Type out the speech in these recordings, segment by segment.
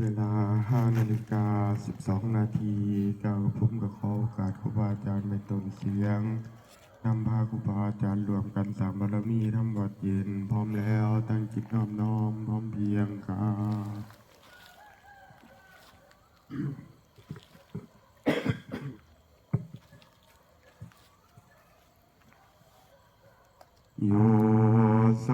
เวลา5นาฬิกา 12 นาทีก้าวผมกับขอโอกาสครูบาอาจารย์ในตนเสียงนำพาครูบาอาจารย์รวมกันสามบารมีทำวัดเย็น พร้อมแล้วตั้งจิตน้อมน้อมพร้อมเพียงครับโยโส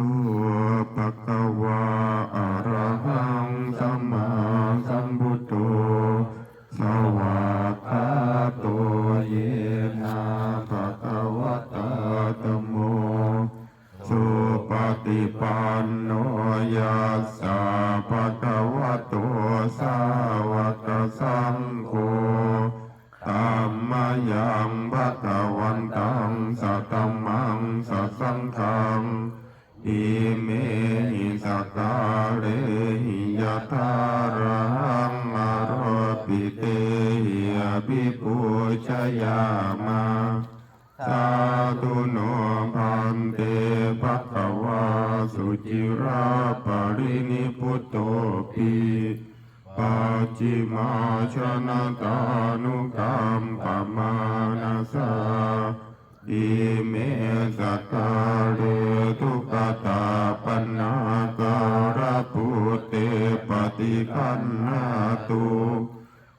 สัสสังฆังอิเมหิสักการะหิยะทารังอารปิเตหิอภิปุชยามาสาธุโนพันเตภะคะวาสุจิราปรินิพุตโตปีปัจจิมาชนะตานุกรรมปมานาสาอิเมสกกา พันนาตุ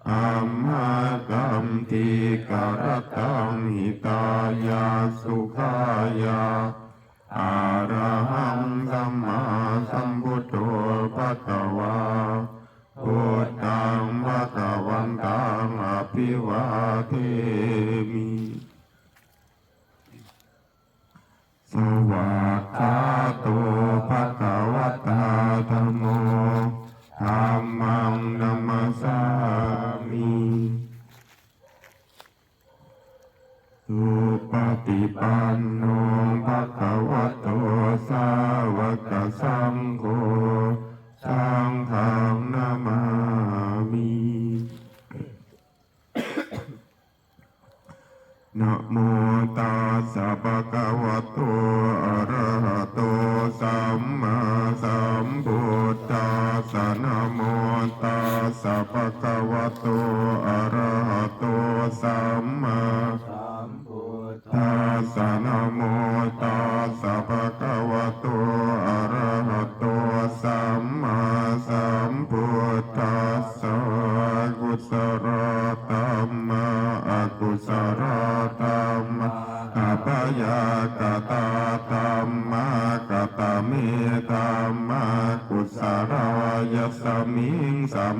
อัมหากัมติการตังหิตายาสุขายาอาระหังสัมมาสัมพุทโธภะคะวาพุทธังภะคะวันตังอภิวาเทมิสวากาโตภะคะวะตาธัมโมธัมมังนัมสสามิสุป ฏิปันโนภะคะวะโตสาวกสังโฆสังฆัง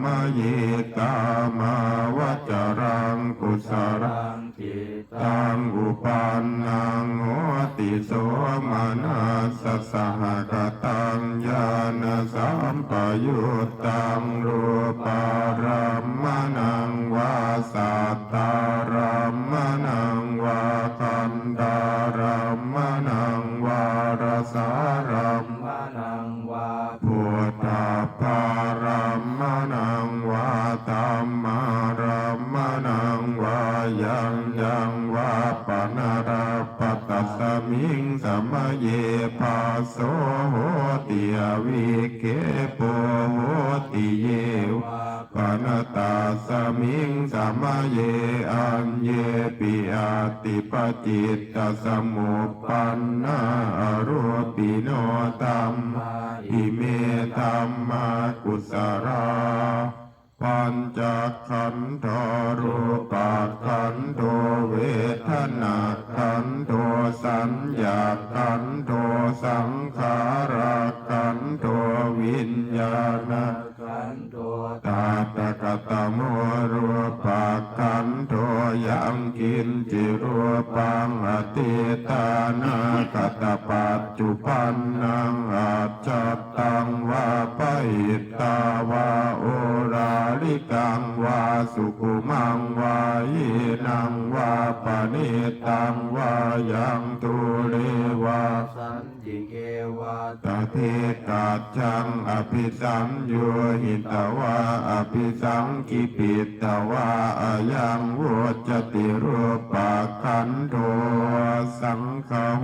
มเยตามาวจรังกุศลังตังอุปันนังโหติโสมานัสสหกตังญาณสัมปยุตตังรูปารามมณังวาสัตตา นาราปตัสสมิงสมเยภาโสโหติอวิเกโปโหติเยวาปนตาสมิงสมเยอัญเยปิอาติปจิตตสมุปปันนาอรูปิโนตัมมาอิเมตัมมากุสราปัญจขันธรูปาขันโท ราลิกังวาสุขุมังวายีนังวาปณิตังวายังตุเรวาสัญญติเกวะตเทกาชังอภิสัมโยหิตวาอภิสังกิปิตวาอายังโวจติรูปะขันโทสังฆโห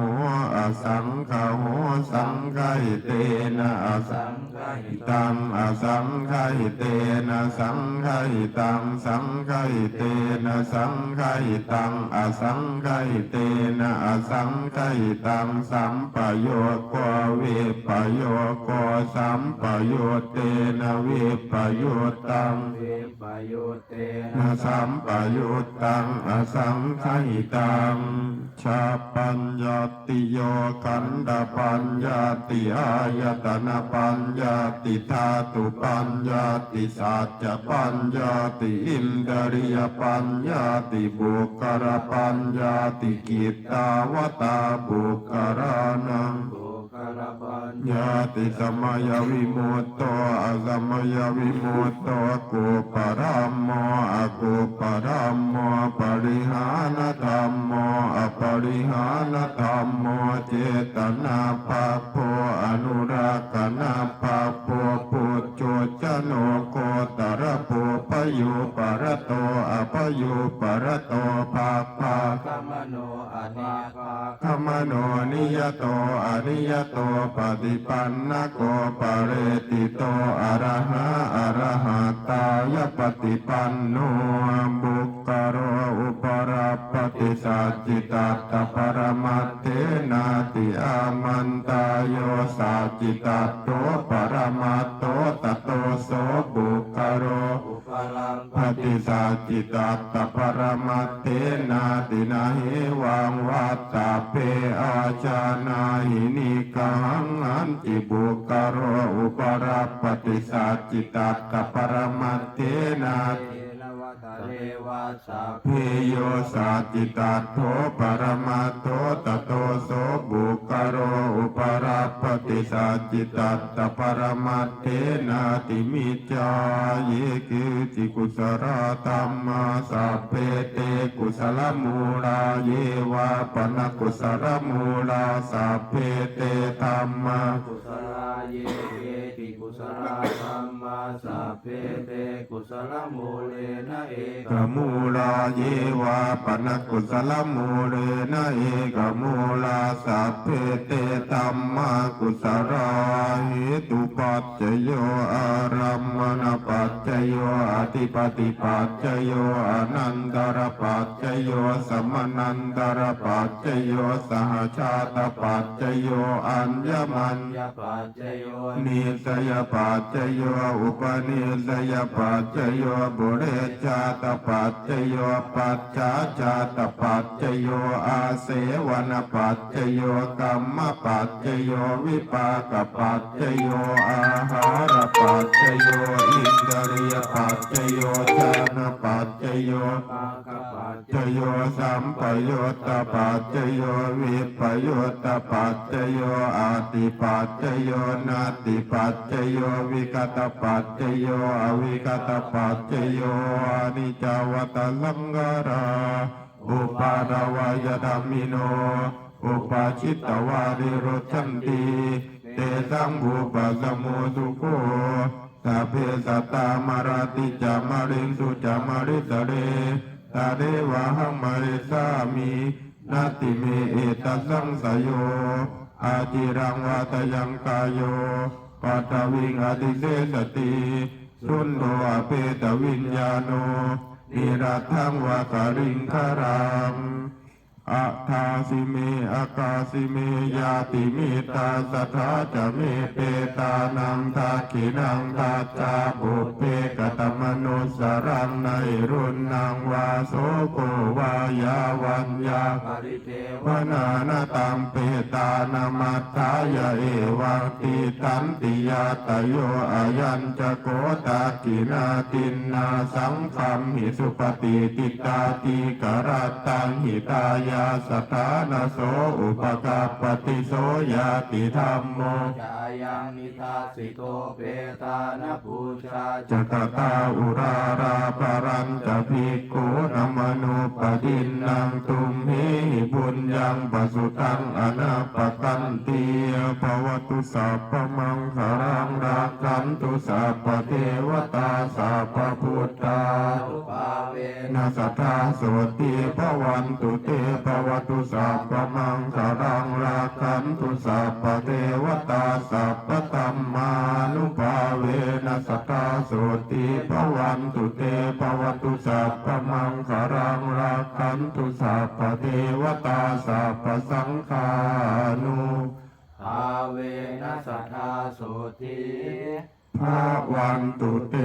อสังฆโหสังฆหิเตนะอสัสังงฆหิตังอสังฆหิเตนะสังฆหิตัง สังฆหิเตนะสังฆหิตัง อสังฆหิเตนะอสังฆหิตัง สัมปโยโกวิปโยโกสัมปโยเตนะวิปโยตังเวปโยเตนะสัมปยุตตัง อสังขหิตัง ชาปัญญาติโยขันดปัญญาติอายตนะปัญญาติธาตุปัญญาติสัจจะปัญญาติอินทริยปัญญาติบุคคลปัญญาติกิตตาวตาบุคคลานังโญาติสมยวิมุตโตอสมยวิมุตโตกุปรัมโมอกุปรัมโมปริหานธรรมโมอปริหานธรรมโมเจตนาภาโพอนุรักษณภาโพปุจโจจโนโกตระโพพยุปะระโตอภยุปะระโตภาคภาคมโนอเนกาขมโนนิยโตอนิยโตปฏิปันนโกปเรติโตอะรหะอะรหะตายปฏิปันโนบุคคโรอุปราปฏิสัจจิตตตปรมัตเทนาติอามันตายโยสัจจิตตโตปรมัตโตตโตโสบุคคโร ลังปฏิสัจิตัตตปรมัตเตนาตินาหิวังวัตตาเปอาชานาหินิกังอันติบุกโรอุปราปฏิสัจิตัตตปรมัตเตนาเทนวัตเรวัสสะเพโยสัจิตัตโทปรมัตโตตโตโสบุกโรอุปราปฏิสัจิตัตตปรมัตเตนาติมิจจาเยกิจิกุสราตัมมาสัพเพเตกุสลมูลาเยวาปนกุสลมูลาสัพเพเตธัมมากุศลาเยเกติกุศลาธรรมาสัพเพเตกุศลโมเลนะเอกมูลาเยวาปนกุสลมูเรนะเอกมูลาสัพเพเตตัมมากุสราหิตุปัจจโยอารัมมณปัจจโยอธิปติปัจจโยอนันตรปัจจโยสมนันตรปัจจโยสหชาตปัจจโยอัญญมัญยปัจจโยนิสยปัจจโยอุปนิสยปัจจโยบุเรชาตปัจจโยปัจจาชาตปัจจโยอาเสวนปัจจโยกรรมปัจจโยวิปากปัจจโยอาหารปัจจโยอินทรียปัจจโยชานปัจจโยปากปัจจโยสัมปโยตปัจจโยวิปโยตปัจจโยอาติปัจจโยนาติปัจจโยวิกตปัจจโยอวิกตปัจจโยอนิจจวัตลังการาอุปาดวายธรรมิโน อุปาชิตวาริโรชันติเตสังบุปสมุสุโค สัพเพสัตตามาราติจามารินสุจามาริสเรตาเดวะหังมาริสามินาติเมเอตัสังสยโยอาจิรังวาตยังกายโยปัตวิงอติเสสติสุนโดอเปตวิญญาโนนิรัตถังวาการิงคารัง อาทาสิเมอากาสิเมยาติมิตาสัทธาจะเมเปตานังทาขินังทาจาบุเพกตมนุสรังในรุนนางวาโสโกวายาวัญญาปริเทวนานาตังเปตานามัตถายาเอวังติตันติยาตโยอายัญจะโกตากินาตินนาสังคัมหิสุปฏิติตาติกรัตตังหิตายาสถานาโสอุปกาปฏิโสยาติธรรมโมจายังนิทาสิโตเปตานะปูชาจักตาอุราราปรันจะภิกขุนมนุปดินนังตุมหิบุญยังปสุตังอนาปกันติภวตุสัพพมังคารังรักขันตุสัพพเทวตาสัพพพุทธาอุปาเวนาสัทธาโสติภวันตุเตภวตุสัพพมังคารังรักขันตุสัพพเทวตาสัพพตัมมานุภาเวนัสสทธาโสติภวันตุเตภวตุสัพพมังคารังรักขันตุสัพพเทวตาสัพพสังฆานุภาเวนัสสัทธาโสติภาวันตุเต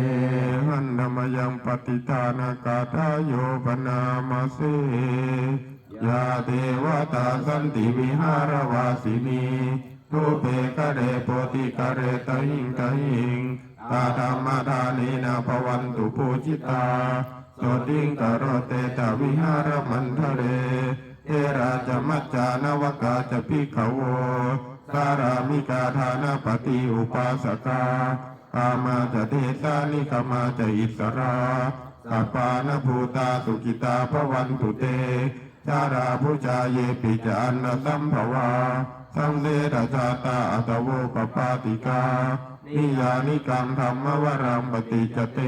หันนมยังปฏิทานากาทายโยปนามาเส ยาเทวตาสันติวิหารวาสินีรูปเปกะเรโปติกะเรตหิงตหิงตาธรรมทานีนาภวันตุปูจิตาโสติงกะโรเตตาวิหารมันทะเรเทราจมัจจานวกาจะพิขโวสารามิกาธานาปฏิอุปาสกากามาจะเทสานิกามาจะอิสราสัปปานภูตาสุกิตาภวันตุเต ชาราผู้จาเยปิจานนสัมภวาสังเสดชาตาอัตโวปปาติกา นิยานิกังธรรมวรังปฏิจเต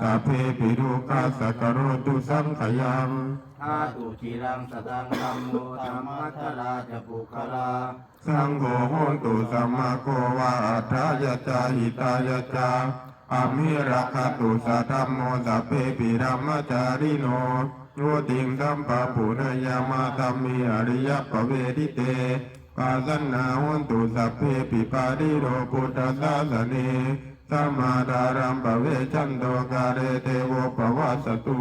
สาเพปิรุกาสกโรตุสังขยังธาตุจิรังสตังธรรมโมธรรมัทราจะปุคลา สังโฆโหนตุสัมมาโกวาอัฏฐายะจาหิตายะจา อามิรักขตุสัทธัมโมสัพเพปิรัมจาริโนโนติงสัมปะปุณยามาตัมมิอริยปเวทิเตปาสนนาโหนตุสัพเพปิปาริโรพุทธสาสเนสัมมาดารัมปเวชันโตกาเรเทวปวัสสตุ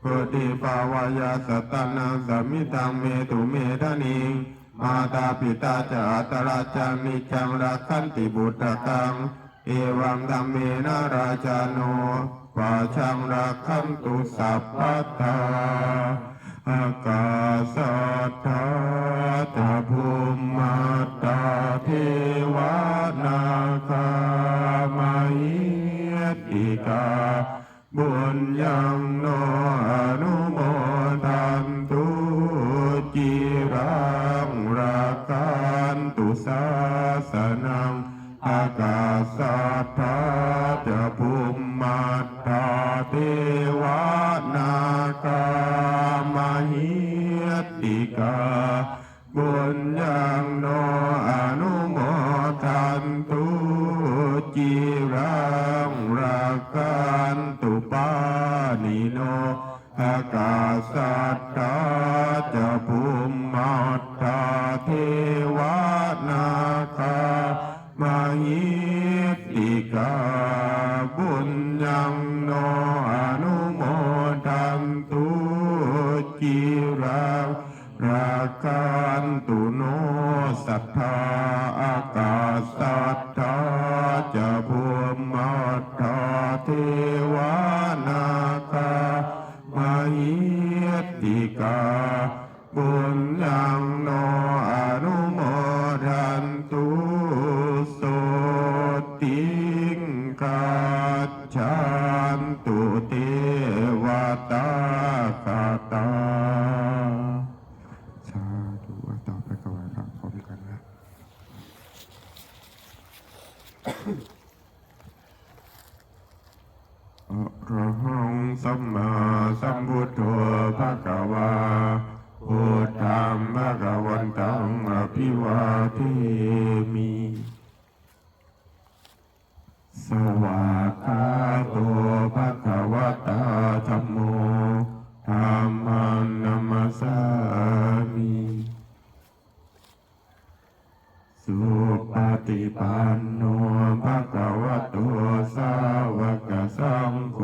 โพธิภาวายาสตตานังสมมิตังเมตุเมทานิงมาตาปิตาจะอัตราจามิจังรักขันติบุตรกัง เอวังธรรมเมนาราชาโนปาชังรักขันตุสัพพัทธาอากาสัทธาตาภูมิมาตาเทวานาคามาหิยติกาบุญยังโนอนุโมทันตุจิรังรักขันตุสาสนัง อากาสัทธาจะภูมิมาตาเทวานาคามหิยติกาบุญยังโนอนุโมทันตุจิรังรักขันตุปานิโนอากาสัทธาจะภูมิมาตาเท บุญยังโนอน มมาสัมพุทโธภะคะวาพุทธังภะคะวันตังอภิวาเทมิ สวากขาโตภะคะวะตาธัมโมธัมมังนัมสสามิสุปฏิปันโนภะคะวะโตสาวกสังโฆ